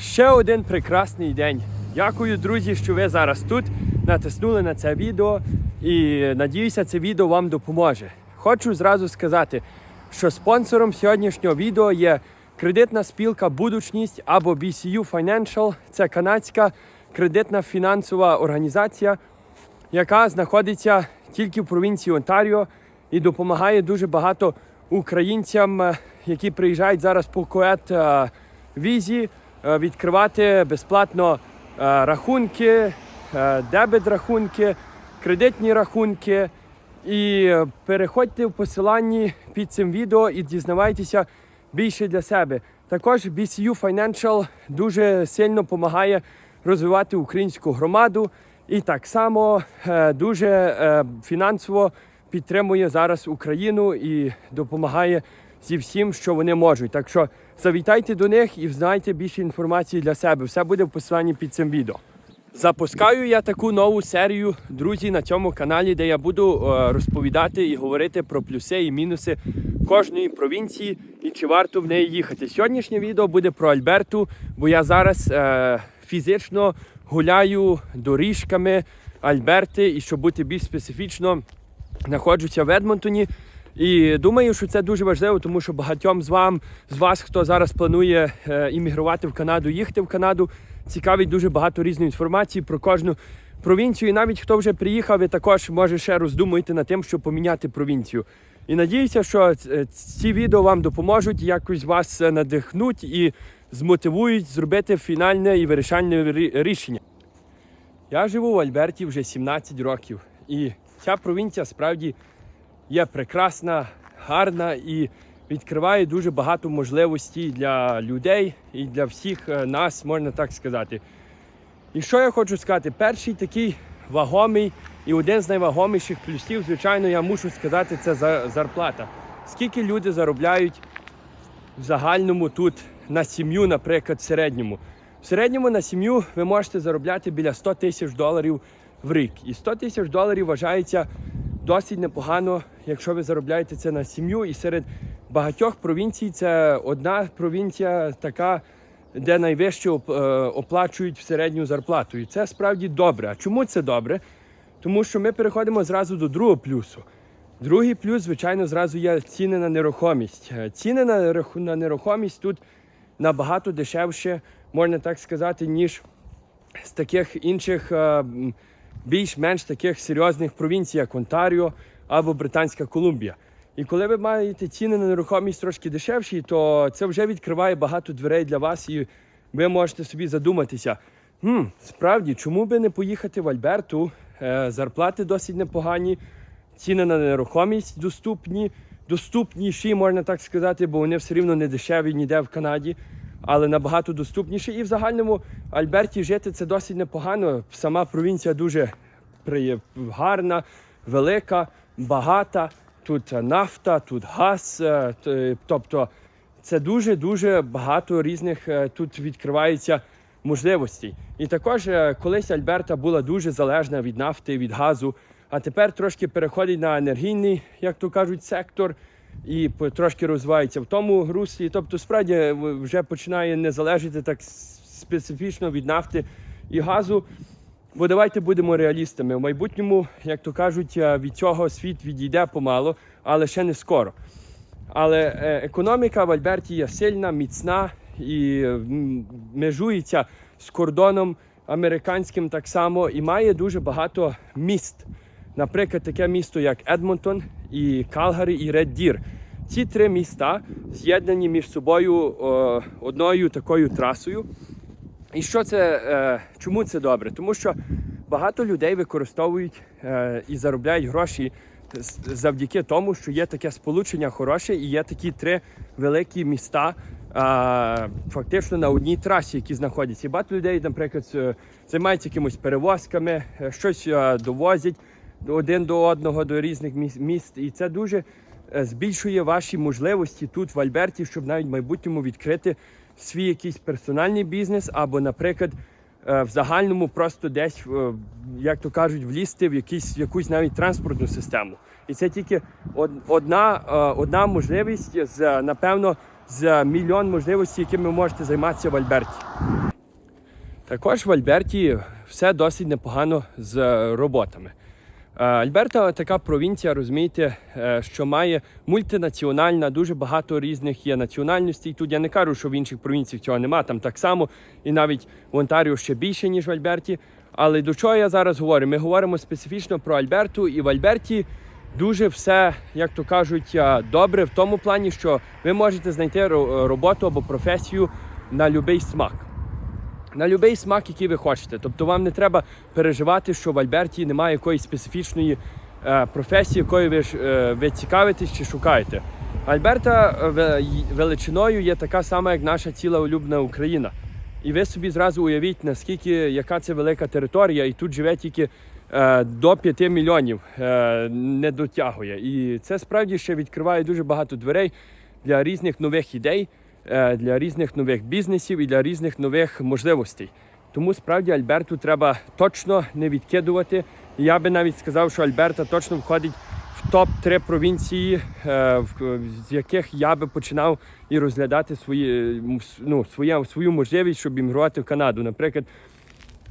Ще один прекрасний день. Дякую, друзі, що ви зараз тут натиснули на це відео і надіюся, це відео вам допоможе. Хочу зразу сказати, що спонсором сьогоднішнього відео є кредитна спілка Будучність або BCU Financial. Це канадська кредитна фінансова організація, яка знаходиться тільки в провінції Онтаріо і допомагає дуже багато українцям, е, які приїжджають зараз по коет е, візі, відкривати безплатно е, рахунки, е, дебет рахунки, кредитні рахунки. І е, переходьте в посиланні під цим відео і дізнавайтеся більше для себе. Також BCU Financial дуже сильно допомагає розвивати українську громаду і так само е, дуже е, фінансово підтримує зараз Україну і допомагає зі всім, що вони можуть. Так що завітайте до них і знайте більше інформації для себе. Все буде в посиланні під цим відео. Запускаю я таку нову серію, друзі, на цьому каналі, де я буду е, розповідати і говорити про плюси і мінуси кожної провінції і чи варто в неї їхати. Сьогоднішнє відео буде про Альберту, бо я зараз е, фізично гуляю доріжками Альберти, і щоб бути більш специфічно, знаходжуся в Едмонтоні. І думаю, що це дуже важливо, тому що багатьом з вам, з вас, хто зараз планує е, іммігрувати в Канаду, їхати в Канаду, цікавить дуже багато різної інформації про кожну провінцію. І навіть хто вже приїхав, ви також може ще роздумуєте над тим, щоб поміняти провінцію. І надіюся, що е, ці відео вам допоможуть якось вас е, надихнуть і змотивують зробити фінальне і вирішальне рішення. Я живу в Альберті вже 17 років, і ця провінція справді є прекрасна, гарна і відкриває дуже багато можливостей для людей і для всіх е, нас, можна так сказати. І що я хочу сказати? Перший такий вагомий і один з найвагоміших плюсів, звичайно, я мушу сказати, це за- зарплата. Скільки люди заробляють в загальному тут на сім'ю, наприклад, в середньому. В середньому на сім'ю ви можете заробляти біля 100 тисяч доларів в рік. І 100 тисяч доларів вважається досить непогано, якщо ви заробляєте це на сім'ю. І серед багатьох провінцій це одна провінція така, де найвище е, оплачують в середню зарплату. І це справді добре. А чому це добре? Тому що ми переходимо зразу до другого плюсу. Другий плюс, звичайно, зразу є ціни на нерухомість. Е, Ціни на, нерухомість тут набагато дешевше, можна так сказати, ніж з таких інших е, більш-менш таких серйозних провінцій, як Онтаріо або Британська Колумбія. І коли ви маєте ціни на нерухомість трошки дешевші, то це вже відкриває багато дверей для вас, і ви можете собі задуматися. Хм, справді, чому би не поїхати в Альберту? Е, зарплати досить непогані, ціни на нерухомість доступні, доступніші, можна так сказати, бо вони все рівно не дешеві ніде в Канаді, але набагато доступніші. І в загальному Альберті жити це досить непогано. Сама провінція дуже гарна, велика, багата. Тут нафта, тут газ. е, Тобто це дуже-дуже багато різних е, тут відкривається можливостей. І також е, колись Альберта була дуже залежна від нафти, від газу, а тепер трошки переходить на енергійний, як то кажуть, сектор. І трошки розвивається в тому руслі. Тобто, справді вже починає не залежати так специфічно від нафти і газу. Бо давайте будемо реалістами. В майбутньому, як то кажуть, е, від цього світ відійде помало, але ще не скоро. Але е, економіка в Альберті є сильна, міцна і межується з кордоном американським так само і має дуже багато міст. Наприклад, таке місто, як Едмонтон, і Калгарі, і Ред. Ці три міста з'єднані між собою е, одною такою трасою. І що це, е, чому це добре? Тому що багато людей використовують е, і заробляють гроші завдяки тому, що є таке сполучення хороше і є такі три великі міста. е, Фактично на одній трасі, які знаходяться. І багато людей, наприклад, займаються якимось перевозками, е, щось довозять один до одного до різних міст. І це дуже е, збільшує ваші можливості тут в Альберті, щоб навіть в майбутньому відкрити свій якийсь персональний бізнес, або, наприклад, е, в загальному просто десь, як то кажуть, влізти в якийсь, в якусь навіть транспортну систему. І це тільки одна, е, одна можливість з, напевно, з мільйон можливостей, якими ви можете займатися в Альберті. Також в Альберті все досить непогано з роботами. Е, Альберта така провінція, розумієте, е, що має мультинаціональна, дуже багато різних є національностей. Тут я не кажу, що в інших провінціях цього нема, там так само, і навіть в Онтаріо ще більше, ніж в Альберті. Але до чого я зараз говорю? Ми говоримо специфічно про Альберту, і в Альберті дуже все, як то кажуть, е, добре в тому плані, що ви можете знайти роботу або професію на будь-який смак на будь-який смак, який ви хочете. Тобто вам не треба переживати, що в Альберті немає якоїсь специфічної е, професії, якою ви, е, ви цікавитесь чи шукаєте. Альберта е, величиною є така сама, як наша ціла улюблена Україна. І ви собі зразу уявіть, наскільки яка це велика територія, і тут живе тільки е, до 5 мільйонів е, не дотягує. І це справді ще відкриває дуже багато дверей для різних нових ідей, для різних нових бізнесів і для різних нових можливостей. Тому справді Альберту треба точно не відкидувати. Я би навіть сказав, що Альберта точно входить в топ-3 провінції, е, з яких я би починав і розглядати свої, ну, своє, свою можливість, щоб іммігрувати в Канаду. Наприклад,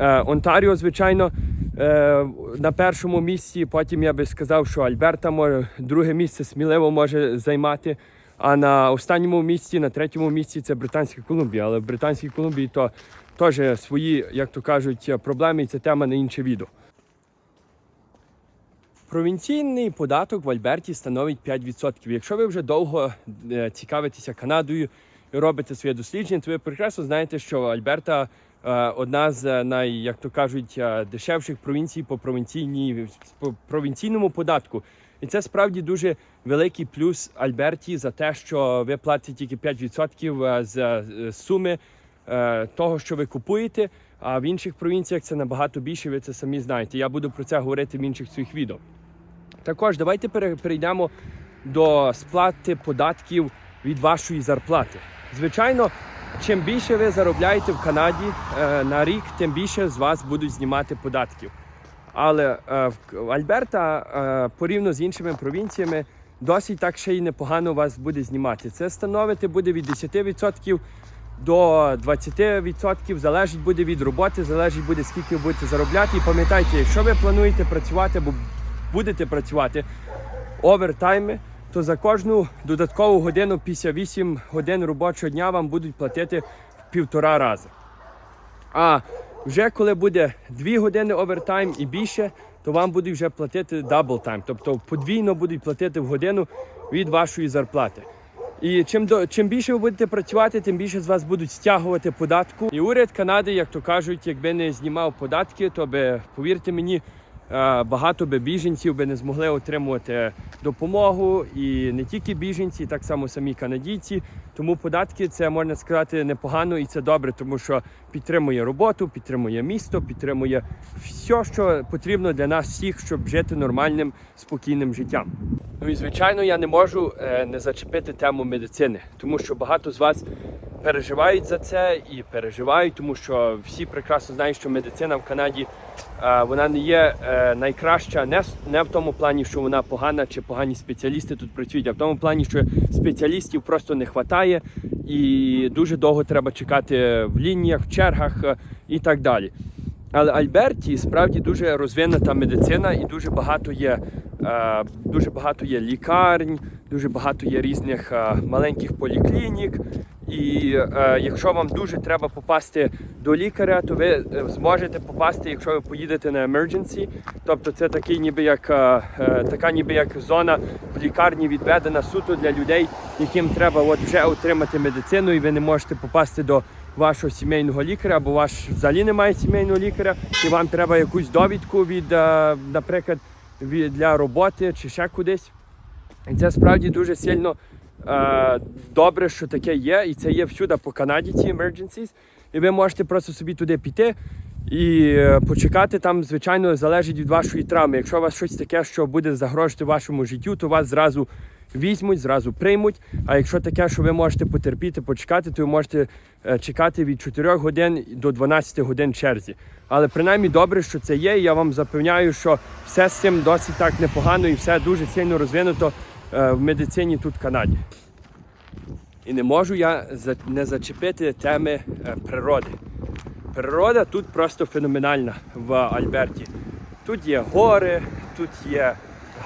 Е, Онтаріо, звичайно, е, на першому місці. Потім я би сказав, що Альберта може друге місце сміливо може займати. А на останньому місці, на третьому місці це Британська Колумбія. Але в Британській Колумбії то теж свої, як то кажуть, проблеми, і це тема на інше відео. Провінційний податок в Альберті становить 5%. Якщо ви вже довго е, цікавитеся Канадою і робите своє дослідження, то ви прекрасно знаєте, що Альберта е, одна з е, най, як то кажуть, дешевших провінцій по провінційній по провінційному податку. І це справді дуже великий плюс Альберті за те, що ви платите тільки 5% е, з е, суми е, того, що ви купуєте. А в інших провінціях це набагато більше. Ви це самі знаєте. Я буду про це говорити в інших своїх відео. Також давайте перейдемо до сплати податків від вашої зарплати. Звичайно, чим більше ви заробляєте в Канаді на рік, тим більше з вас будуть знімати податків. Але е, в Альберта е, порівняно з іншими провінціями досить так ще й непогано вас буде знімати. Це становити буде від 10% до 20%, залежить буде від роботи, залежить буде скільки ви будете заробляти. І пам'ятайте, якщо ви плануєте працювати або будете працювати овертайми, то за кожну додаткову годину після 8 годин робочого дня вам будуть платити в півтора рази. А вже коли буде 2 години овертайм і більше, то вам будуть вже платити дабл тайм, тобто подвійно будуть платити в годину від вашої зарплати. І чим до чим більше ви будете працювати, тим більше з вас будуть стягувати податку. І уряд Канади, як то кажуть, якби не знімав податки, то би повірте мені, е, багато би біженців би не змогли отримувати допомогу. І не тільки біженці, так само самі канадійці. Тому податки це можна сказати непогано і це добре, тому що підтримує роботу, підтримує місто, підтримує все, що потрібно для нас всіх, щоб жити нормальним, спокійним життям. Ну і звичайно, я не можу е, не зачепити тему медицини, тому що багато з вас переживають за це і переживають, тому що всі прекрасно знають, що медицина в Канаді вона не є е, найкраща, не, в тому плані, що вона погана чи погані спеціалісти тут працюють, а в тому плані, що спеціалістів просто не вистачає і дуже довго треба чекати в лініях, в чергах е, і так далі. Але Альберті справді дуже розвинута медицина і дуже багато є, е, дуже багато є лікарень, дуже багато є різних е, маленьких поліклінік. І е, якщо вам дуже треба попасти до лікаря, то ви е, зможете попасти, якщо ви поїдете на emergency. Тобто це такий ніби як е, е, така ніби як зона в лікарні відведена суто для людей, яким треба от вже отримати медицину, і ви не можете попасти до вашого сімейного лікаря, або ваш взагалі немає сімейного лікаря, і вам треба якусь довідку від, е, наприклад, від, для роботи чи ще кудись. І це справді дуже сильно добре, що таке є, і це є всюди по Канаді, ці emergencies. І ви можете просто собі туди піти і е, почекати там, звичайно, залежить від вашої травми. Якщо у вас щось таке, що буде загрожувати вашому життю, то вас зразу візьмуть, зразу приймуть. А якщо таке, що ви можете потерпіти, почекати, то ви можете е, чекати від 4 годин до 12 годин черзі. Але принаймні добре, що це є. і Я вам запевняю, що все з цим досить так непогано і все дуже сильно розвинуто е, в медицині тут в Канаді. І не можу я не зачепити теми е, природи. Природа тут просто феноменальна в Альберті. Тут є гори, тут є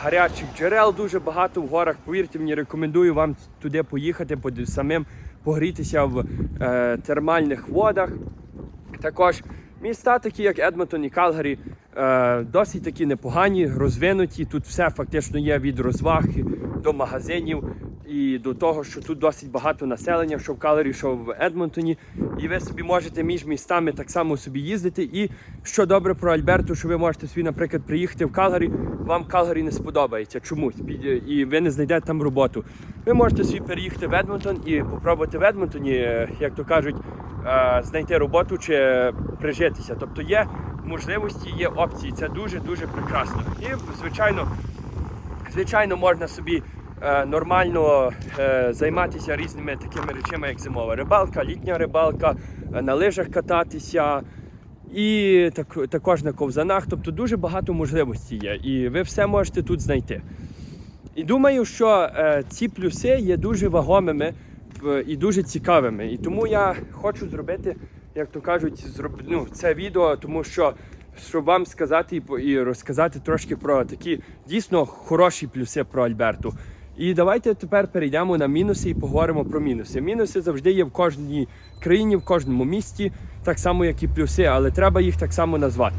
гарячих джерел дуже багато в горах. Повірте мені, рекомендую вам туди поїхати, самим погрітися в е, термальних водах. Також міста, такі як Едмонтон і Калгарі, е, досить такі непогані, розвинуті. Тут все фактично є від розваг до магазинів і до того, що тут досить багато населення, що в Калгарі, що в Едмонтоні. І ви собі можете між містами так само собі їздити. І що добре про Альберту, що ви можете собі, наприклад, приїхати в Калгарі, вам Калгарі не сподобається чомусь, і ви не знайдете там роботу. Ви можете собі переїхати в Едмонтон і попробувати в Едмонтоні, е, як то кажуть, е, знайти роботу чи прижитися. Тобто є можливості, є опції. Це дуже дуже прекрасно. І звичайно, звичайно, можна собі нормально е, займатися різними такими речами, як зимова рибалка, літня рибалка, е, на лижах кататися. І так, також на ковзанах, тобто дуже багато можливостей є, і ви все можете тут знайти. І думаю, що е, ці плюси є дуже вагомими і дуже цікавими. І тому я хочу зробити, як то кажуть, зроб... ну, це відео, тому що щоб вам сказати і, і розказати трошки про такі дійсно хороші плюси про Альберту. І давайте тепер перейдемо на мінуси і поговоримо про мінуси. Мінуси завжди є в кожній країні, в кожному місті, так само, як і плюси, але треба їх так само назвати.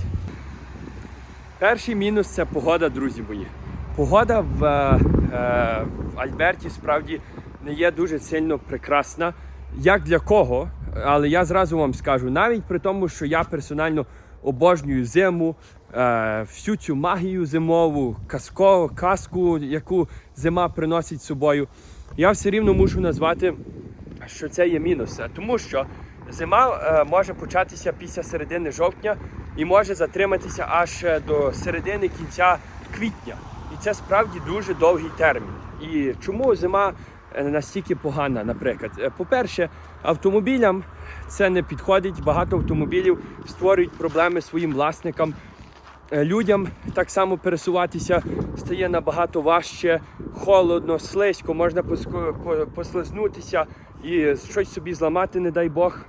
Перший мінус це погода, друзі мої. Погода в, е, в Альберті справді не є дуже сильно прекрасна. Як для кого, але я зразу вам скажу, навіть при тому, що я персонально обожнюю зиму, е, всю цю магію зимову, казко, казку, яку зима приносить з собою, я все рівно мушу назвати, що це є мінус. Е, Тому що зима е, може початися після середини жовтня і може затриматися аж е, до середини кінця квітня. І це справді дуже довгий термін. І чому зима е, настільки погана, наприклад? Е, По-перше, автомобілям це не підходить. Багато автомобілів створюють проблеми своїм власникам. Е, Людям так само пересуватися стає набагато важче, холодно, слизько, можна послизнутися і щось собі зламати, не дай Бог.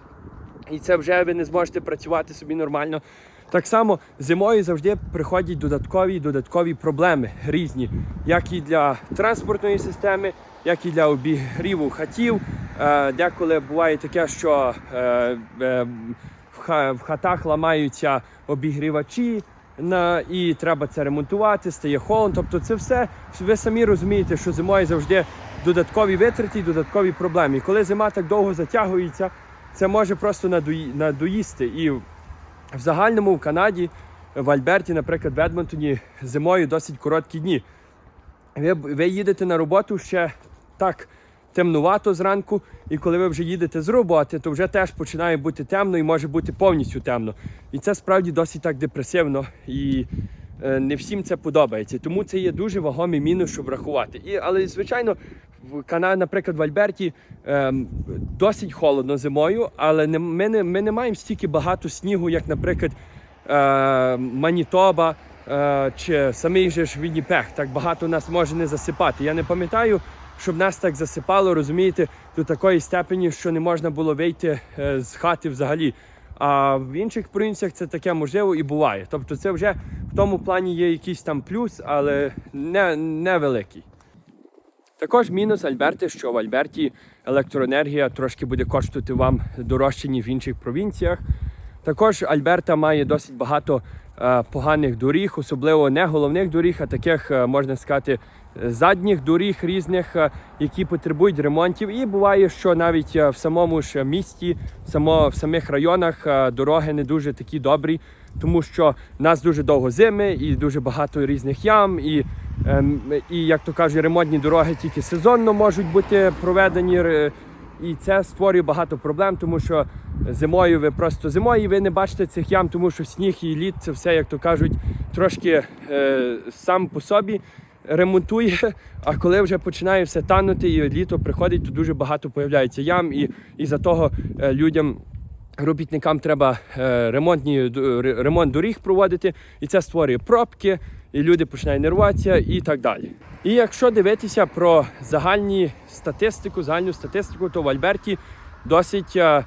І це вже ви не зможете працювати собі нормально. Так само зимою завжди приходять додаткові додаткові проблеми різні, як і для транспортної системи, як і для обігріву хатів. Е, Деколи буває таке, що е, в хатах ламаються обігрівачі. На, і треба це ремонтувати, стає холодно. Тобто це все, ви самі розумієте, що зимою завжди додаткові витрати додаткові проблеми. І коли зима так довго затягується, це може просто надої, надоїсти. І в загальному в Канаді, в Альберті, наприклад, в Едмонтоні зимою досить короткі дні. Ви, ви їдете на роботу ще так темнувато зранку, і коли ви вже їдете з роботи, то вже теж починає бути темно і може бути повністю темно. І це справді досить так депресивно. І е, не всім це подобається. Тому це є дуже вагомий мінус, щоб врахувати. І, але, звичайно, в Канаді, наприклад, в Альберті ем, досить холодно зимою, але не, ми, не, ми не маємо стільки багато снігу, як, наприклад, е, Манітоба е, чи самий же ж Вінніпех. Так багато нас може не засипати. Я не пам'ятаю, щоб нас так засипало, розумієте, до такої степені, що не можна було вийти е, з хати взагалі. А в інших провінціях це таке можливо і буває. Тобто це вже в тому плані є якийсь там плюс, але не, невеликий. Також мінус Альберти, що в Альберті електроенергія трошки буде коштувати вам дорожче, ніж в інших провінціях. Також Альберта має досить багато е, поганих доріг, особливо не головних доріг, а таких, е, можна сказати, задніх доріг різних, е, які потребують ремонтів. І буває, що навіть е, в самому ж місті, само, в самих районах е, дороги не дуже такі добрі, тому що в нас дуже довго зими і дуже багато різних ям. І, ем, і як то кажуть, ремонтні дороги тільки сезонно можуть бути проведені. і це створює багато проблем, тому що зимою ви просто зимою ви не бачите цих ям, тому що сніг і лід це все, як то кажуть, трошки е, сам по собі ремонтує. А коли вже починає все танути і літо приходить, то дуже багато появляється ям, і, і за того е, людям. Робітникам треба е, ремонтні ремонт доріг проводити, і це створює пробки, і люди починають нервуватися і так далі. І якщо дивитися про загальні статистику, загальну статистику, то в Альберті досить е,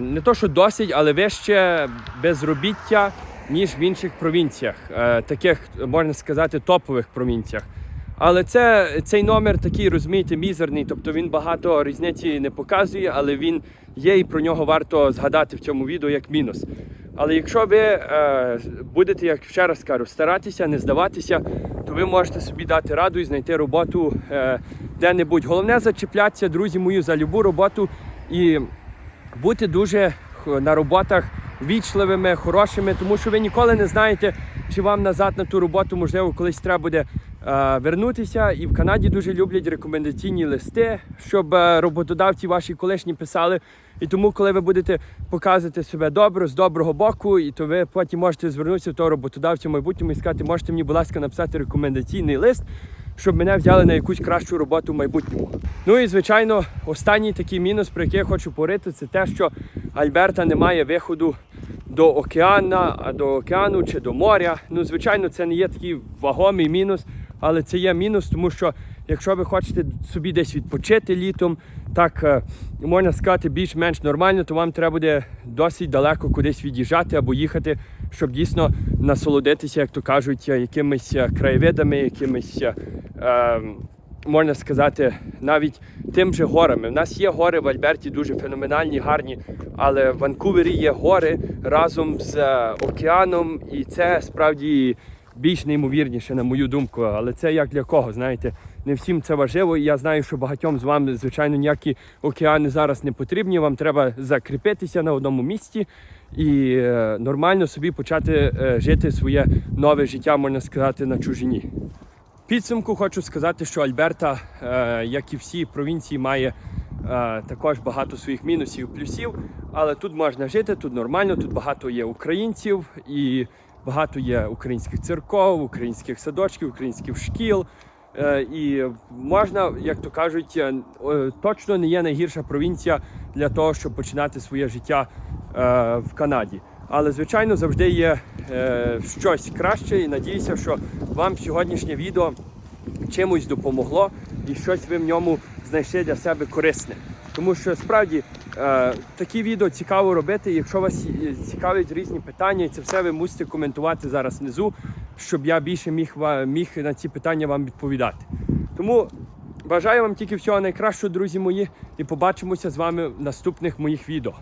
не то, що досить, але вище безробіття, ніж в інших провінціях, е, таких можна сказати топових провінціях. Але це цей номер такий, розумієте, мізерний, тобто він багато різниці не показує, але він є і про нього варто згадати в цьому відео як мінус. Але якщо ви е, будете, як ще раз кажу, старатися, не здаватися, то ви можете собі дати раду і знайти роботу е, де-небудь. Головне зачіплятися, друзі мої, за любу роботу і бути дуже на роботах вічливими, хорошими, тому що ви ніколи не знаєте, чи вам назад на ту роботу можливо колись треба буде е, вернутися. І в Канаді дуже люблять рекомендаційні листи, щоб е, роботодавці ваші колишні писали. І тому, коли ви будете показувати себе добре, з доброго боку, і то ви потім можете звернутися до того роботодавця в майбутньому і сказати, можете мені, будь ласка, написати рекомендаційний лист щоб мене взяли на якусь кращу роботу в майбутньому. Ну і звичайно, останній такий мінус, про який я хочу порити, це те, що Альберта не має виходу до океана, до океану чи до моря. Ну, звичайно, це не є такий вагомий мінус, але це є мінус, тому що якщо ви хочете собі десь відпочити літом, так е, можна сказати, більш-менш нормально, то вам треба буде досить далеко кудись від'їжджати або їхати, щоб дійсно насолодитися, як то кажуть, е, якимись е, краєвидами, якимись. е, е, Можна сказати, навіть тим же горами. У нас є гори в Альберті дуже феноменальні, гарні, але в Ванкувері є гори разом з океаном, і це справді більш неймовірніше, на мою думку. Але це як для кого, знаєте, не всім це важливо. І я знаю, що багатьом з вами, звичайно, ніякі океани зараз не потрібні. Вам треба закріпитися на одному місці і е, нормально собі почати е, жити своє нове життя, можна сказати, на чужині. Підсумку хочу сказати, що Альберта, е, як і всі провінції, має також багато своїх мінусів, плюсів. Але тут можна жити, тут нормально, тут багато є українців і багато є українських церков, українських садочків, українських шкіл. Е, і можна, як то кажуть, е, точно не є найгірша провінція для того, щоб починати своє життя е, в Канаді. Але звичайно завжди є щось краще, і надіюся, що вам сьогоднішнє відео чимось допомогло і щось ви в ньому знайшли для себе корисне. Тому що справді такі відео цікаво робити. Якщо вас цікавлять різні питання, це все ви мусите коментувати зараз внизу, щоб я більше міг, міг на ці питання вам відповідати. Тому бажаю вам тільки всього найкращого, друзі мої, і побачимося з вами в наступних моїх відео.